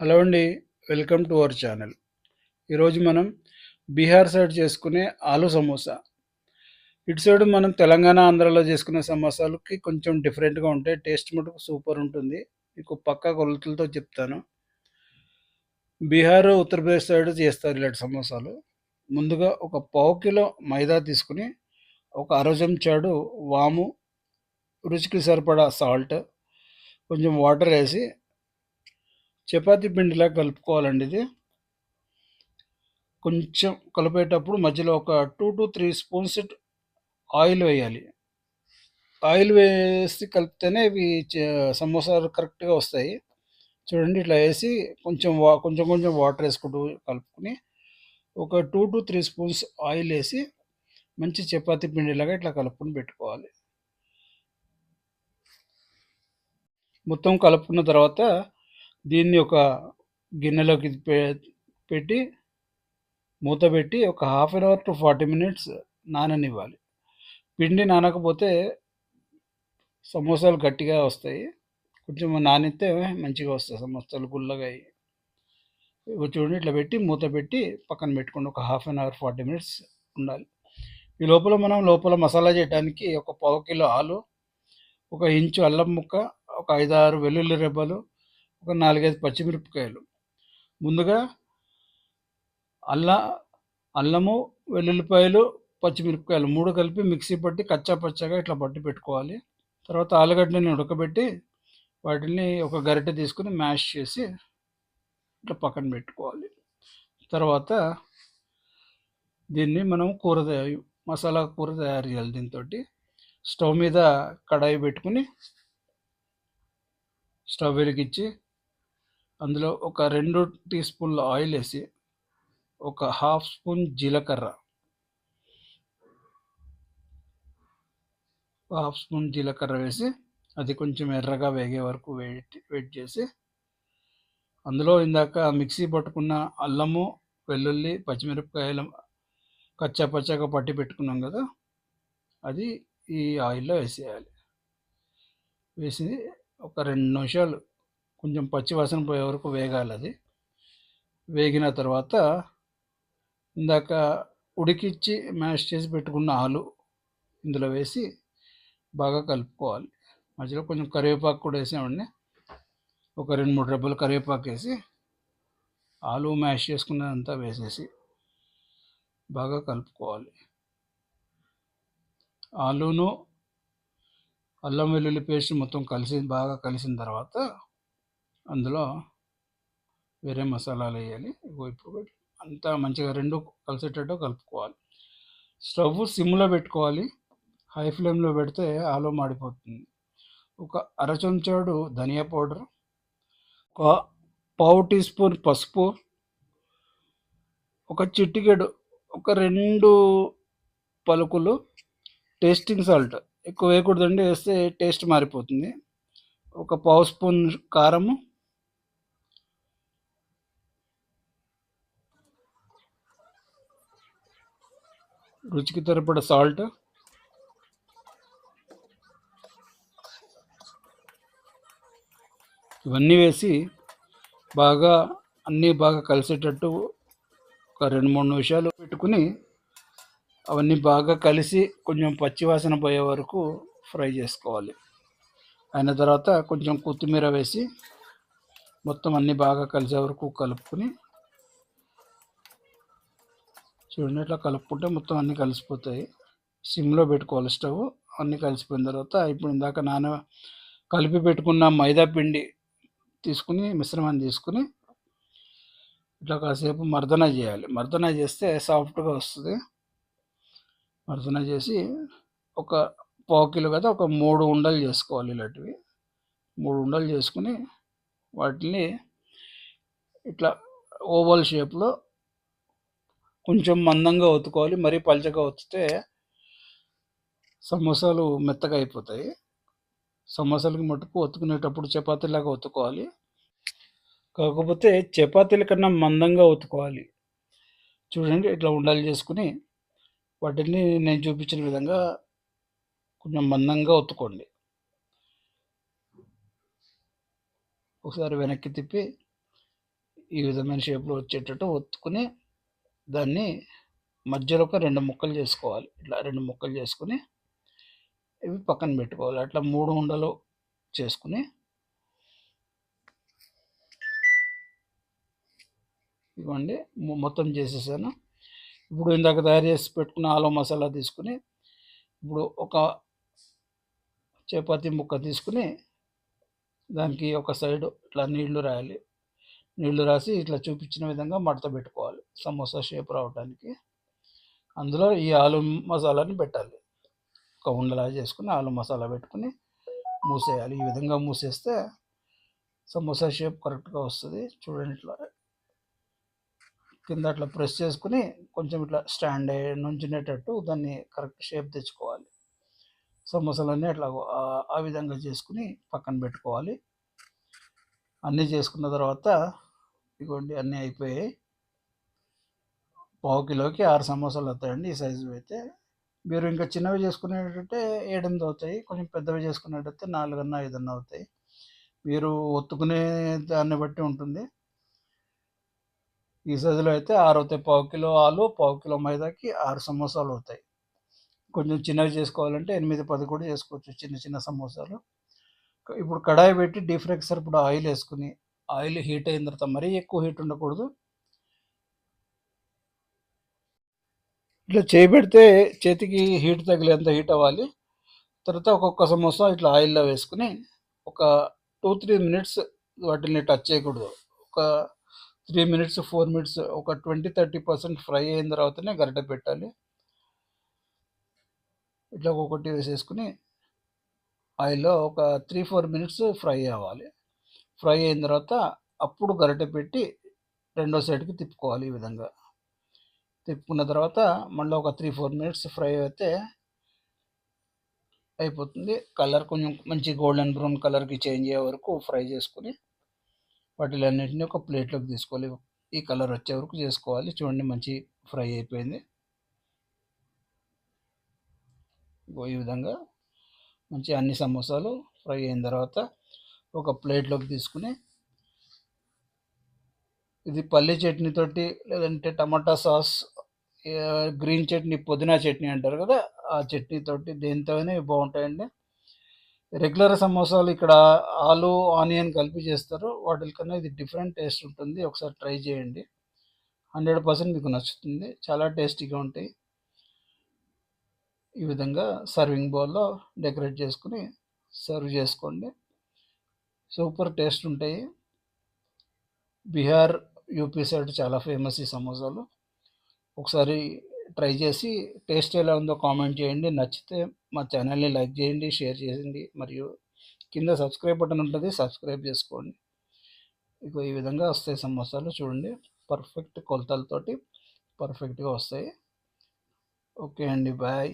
Hello అండి welcome to our channel. ఈరోజు మనం బీహార్ సైడ్ చేసుకునే ఆలు సమోసా. ఇటు సైడ్ మనం తెలంగాణ ఆంధ్రాలో చేసుకునే సమోసాలకి కొంచెం డిఫరెంట్గా ఉంటాయి టేస్ట్ మటుకు సూపర్ ఉంటుంది. మీకు పక్కా కొలతలతో చెప్తాను. బీహార్ ఉత్తరప్రదేశ్ సైడ్ చేస్తారు ఇలాంటి సమోసాలు. ముందుగా ఒక పావు కిలో మైదా తీసుకుని ఒక అరజం చాడు వాము రుచికి సరిపడా సాల్ట్ కొంచెం వాటర్ వేసి చపాతీ పిండిలా కలుపుకోవాలండి ఇది. కొంచెం కలిపేటప్పుడు మధ్యలో ఒక two to three spoons oil వేయాలి. ఆయిల్ వేసి కలిపితేనే ఇవి సమోసాలు కరెక్ట్గా వస్తాయి. చూడండి ఇట్లా వేసి కొంచెం వా కొంచెం కొంచెం వాటర్ వేసుకుంటూ కలుపుకొని ఒక two to three spoons oil వేసి మంచి చపాతి పిండిలాగా ఇట్లా కలుపుకొని పెట్టుకోవాలి. మొత్తం కలుపుకున్న తర్వాత దీన్ని ఒక గిన్నెలోకి పెట్టి మూత పెట్టి ఒక half an hour to forty minutes నాననివ్వాలి. పిండి నానకపోతే సమోసాలు గట్టిగా వస్తాయి. కొంచెం నానితే మంచిగా వస్తాయి సమోసాలు గుల్లగా అయ్యి. చూడండి ఇట్లా పెట్టి మూత పెట్టి పక్కన పెట్టుకోండి. ఒక half an hour forty minutes ఉండాలి. ఈ లోపల మనం లోపల మసాలా చేయడానికి ఒక పావు కిలో ఆలు ఒక ఇంచు అల్లం ముక్క ఒక ఐదారు వెల్లుల్లి రెబ్బలు ఒక నాలుగైదు పచ్చిమిరపకాయలు. ముందుగా అల్లా అల్లము వెల్లుల్లిపాయలు పచ్చిమిరపకాయలు మూడు కలిపి మిక్సీ పట్టి కచ్చా పచ్చగా ఇట్లా పట్టి పెట్టుకోవాలి. తర్వాత ఆలుగడ్డని ఉడకబెట్టి వాటిని ఒక గరిటె తీసుకుని మ్యాష్ చేసి ఇట్లా పక్కన పెట్టుకోవాలి. తర్వాత దీన్ని మనం కూర మసాలా కూర తయారు చేయాలి దీంతో స్టవ్ మీద కడాయి పెట్టుకుని స్టవ్ వెలిగించి అందులో ఒక రెండు టీ స్పూన్ల ఆయిల్ వేసి ఒక హాఫ్ స్పూన్ జీలకర్ర. హాఫ్ స్పూన్ జీలకర్ర వేసి అది కొంచెం ఎర్రగా వేగే వరకు వెయిట్ వెయిట్ చేసి అందులో ఇందాక మిక్సీ పట్టుకున్న అల్లము వెల్లుల్లి పచ్చిమిరపకాయలు కచ్చా పచ్చగా పట్టి పెట్టుకున్నాం కదా అది ఈ ఆయిల్లో వేసేయాలి. వేసి ఒక రెండు నిమిషాలు కొంచెం పచ్చి వాసన పోయే వరకు వేగాలి అది. వేగిన తర్వాత ఇందాక ఉడికిచ్చి మ్యాష్ చేసి పెట్టుకున్న ఆలు ఇందులో వేసి బాగా కలుపుకోవాలి. మధ్యలో కొంచెం కరివేపాకు కూడా వేసామండి ఒక రెండు మూడు రెబ్బలు కరివేపాకు వేసి ఆలు మ్యాష్ చేసుకున్నదంతా వేసేసి బాగా కలుపుకోవాలి. ఆలును అల్లం వెల్లుల్లి పేస్ట్ మొత్తం కలిసి బాగా కలిసిన తర్వాత అందులో వేరే మసాలాలు వేయాలి. ఇప్పుడు అంతా మంచిగా రెండు కలిసేటట్టు కలుపుకోవాలి. స్టవ్ సిమ్లో పెట్టుకోవాలి. హై ఫ్లేమ్లో పెడితే ఆలు మాడిపోతుంది. ఒక అర చెంచాడు ధనియా పౌడర్ ఒక పావు టీ స్పూన్ పసుపు ఒక చిటికెడు ఒక రెండు పలుకులు టేస్టింగ్ సాల్ట్. ఎక్కువ వేయకూడదండి వేస్తే టేస్ట్ మారిపోతుంది. ఒక పావు స్పూన్ కారము రుచికి సరిపడ సాల్ట్. ఇవన్నీ వేసి బాగా అన్నీ బాగా కలిసేటట్టు ఒక రెండు మూడు నిమిషాలు పెట్టుకుని అవన్నీ బాగా కలిసి కొంచెం పచ్చివాసన పోయే వరకు ఫ్రై చేసుకోవాలి. అయిన తర్వాత కొంచెం కొత్తిమీర వేసి మొత్తం అన్నీ బాగా కలిసే వరకు కలుపుకొని చూడండి ఇట్లా కలుపుకుంటే మొత్తం అన్నీ కలిసిపోతాయి. సిమ్లో పెట్టుకోవాలి స్టవ్ అన్నీ కలిసిపోయిన తర్వాత ఇప్పుడు ఇందాక నాన కలిపి పెట్టుకున్న మైదా పిండి తీసుకుని మిశ్రమాన్ని తీసుకుని ఇట్లా కాసేపు మర్దన చేయాలి. మర్దన చేస్తే సాఫ్ట్గా వస్తుంది. మర్దన చేసి ఒక పావు కిలో కదా ఒక మూడు ఉండలు చేసుకోవాలి ఇలాంటివి. మూడు ఉండలు చేసుకుని వాటిని ఇట్లా ఓవల్ షేప్లో కొంచెం మందంగా ఒత్తుకోవాలి మరీ పలచగా ఒత్తితే సమోసాలు మెత్తగా అయిపోతాయి. సమోసాలకి మటుకు ఒత్తుకునేటప్పుడు చపాతీలాగా ఒత్తుకోవాలి. కాకపోతే చపాతీల కన్నా మందంగా ఒత్తుకోవాలి. చూడండి ఇట్లా ఉండాలి చేసుకుని వాటిని నేను చూపించిన విధంగా కొంచెం మందంగా ఒత్తుకోండి. ఒకసారి వెనక్కి తిప్పి ఈ విధమైన షేప్‌లో వచ్చేటట్టు ఒత్తుకుని దాన్ని మధ్యలో ఒక రెండు ముక్కలు చేసుకోవాలి. ఇట్లా రెండు ముక్కలు చేసుకొని ఇవి పక్కన పెట్టుకోవాలి. అట్లా మూడు ఉండలు చేసుకొని ఇవ్వండి మొ మొత్తం చేసేసాను. ఇప్పుడు ఇందాక తయారు చేసి పెట్టుకున్న ఆలో మసాలా తీసుకొని, ఇప్పుడు ఒక చపాతి ముక్క తీసుకొని, దానికి ఒక సైడు ఇట్లా నీళ్ళు రాయాలి. నీళ్ళు రాసి ఇట్లా చూపించిన విధంగా మడత పెట్టుకోవాలి. సమోసా షేప్ రావటానికి. అందులో ఈ ఆలు మసాలాని పెట్టాలి. ఒక ఉండలా చేసుకుని ఆలు మసాలా పెట్టుకొని మూసేయాలి. ఈ విధంగా మూసేస్తే సమోసా షేప్ కరెక్ట్‌గా వస్తుంది చూడండి ఇట్లా. కింద అట్లా ప్రెస్ చేసుకొని కొంచెం ఇట్లా స్టాండ్ అయ్యి నుంచునేటట్టు దాన్ని కరెక్ట్ షేప్ తెచ్చుకోవాలి. సమోసాలన్నీ అట్లా ఆ విధంగా చేసుకుని పక్కన పెట్టుకోవాలి. అన్నీ చేసుకున్న తర్వాత ఇగోండి అన్నీ అయిపోయాయి. పావు కిలోకి ఆరు సమోసాలు అవుతాయండి ఈ సైజు అయితే. మీరు ఇంకా చిన్నవి చేసుకునేటట్టే ఏడెనిమిది అవుతాయి. కొంచెం పెద్దవి చేసుకునేటైతే 4 అన్నా, 5 అన్నా అవుతాయి. మీరు ఒత్తుకునే దాన్ని బట్టి ఉంటుంది. ఈ సైజులో అయితే ఆరు అవుతాయి. పావు కిలో ఆలు, పావు కిలో మైదాకి ఆరు సమోసాలు అవుతాయి. కొంచెం చిన్నవి చేసుకోవాలంటే 8, 10 కూడా చేసుకోవచ్చు చిన్న చిన్న సమోసాలు. ఇప్పుడు కడాయి పెట్టి డీప్ ఫ్రైకి సరిపడా ఆయిల్ వేసుకుని ఆయిల్ హీట్ అయిన తర్వాత మరీ ఎక్కువ హీట్ ఉండకూడదు. ఇట్లా చేయి పెడితే చేతికి హీట్ తగిలేంత హీట్ అవ్వాలి. తర్వాత ఒక్కొక్క సమోసా ఇట్లా ఆయిల్‌లో వేసుకొని, ఒక 2, 3 మినిట్స్ వాటిని టచ్ చేయకూడదు. ఒక త్రీ మినిట్స్, ఫోర్ మినిట్స్ ఒక 20, 30% ఫ్రై అయిన తర్వాతనే గరిటె పెట్టాలి. ఇట్లా ఒక్కొక్కటి వేసేసుకొని ఆయిల్‌లో ఒక 3, 4 మినిట్స్ ఫ్రై అవ్వాలి. ఫ్రై అయిన తర్వాత అప్పుడు గరిటె పెట్టి రెండో సైడ్‌కి తిప్పుకోవాలి ఈ విధంగా. తిప్పుకున్న తర్వాత మళ్ళీ ఒక 3, 4 మినిట్స్ ఫ్రై అయితే అయిపోతుంది. కలర్ కొంచెం మంచి గోల్డెన్ బ్రౌన్ కలర్‌కి చేంజ్ అయ్యే వరకు ఫ్రై చేసుకొని, వాటిలన్నిటిని ఒక ప్లేట్‌లోకి తీసుకోవాలి. ఈ కలర్ వచ్చే వరకు చేసుకోవాలి. చూడండి మంచి ఫ్రై అయిపోయింది. ఈ విధంగా మంచి అన్ని సమోసాలు ఫ్రై అయిన తర్వాత ఒక ప్లేట్‌లోకి తీసుకొని ఇది పల్లి చట్నీతోటి లేదంటే టమాటా సాస్ గ్రీన్ చట్నీ, పుదీనా చట్నీ అంటారు కదా! ఆ చట్నీతోటి దేనితోనే బాగుంటాయండి రెగ్యులర్ సమోసాలు ఇక్కడ ఆలు, ఆనియన్ కలిపి చేస్తారు. వాటికన్నా ఇది డిఫరెంట్ టేస్ట్ ఉంటుంది. ఒకసారి ట్రై చేయండి. 100% మీకు నచ్చుతుంది. చాలా టేస్టీగా ఉంటాయి. ఈ విధంగా సర్వింగ్ బౌల్‌లో డెకరేట్ చేసుకొని సర్వ్ చేసుకోండి. సూపర్ టేస్ట్ ఉంటాయి. బీహార్, యూపీ సైడ్ చాలా ఫేమస్ ఈ సమోసాలు. ఒకసారి ట్రై చేసి టేస్ట్ ఎలా ఉందో కామెంట్ చేయండి. నచ్చితే మా ఛానల్‌ని లైక్ చేయండి, షేర్ చేయండి. మరియు కింద సబ్స్క్రైబ్ బటన్ ఉంటుంది సబ్స్క్రైబ్ చేసుకోండి. ఇక ఈ విధంగా వస్తాయి సమోసాలు చూడండి. పర్ఫెక్ట్ కొలతలతోటి పర్ఫెక్ట్‌గా వస్తాయి. ఓకే అండి. బాయ్.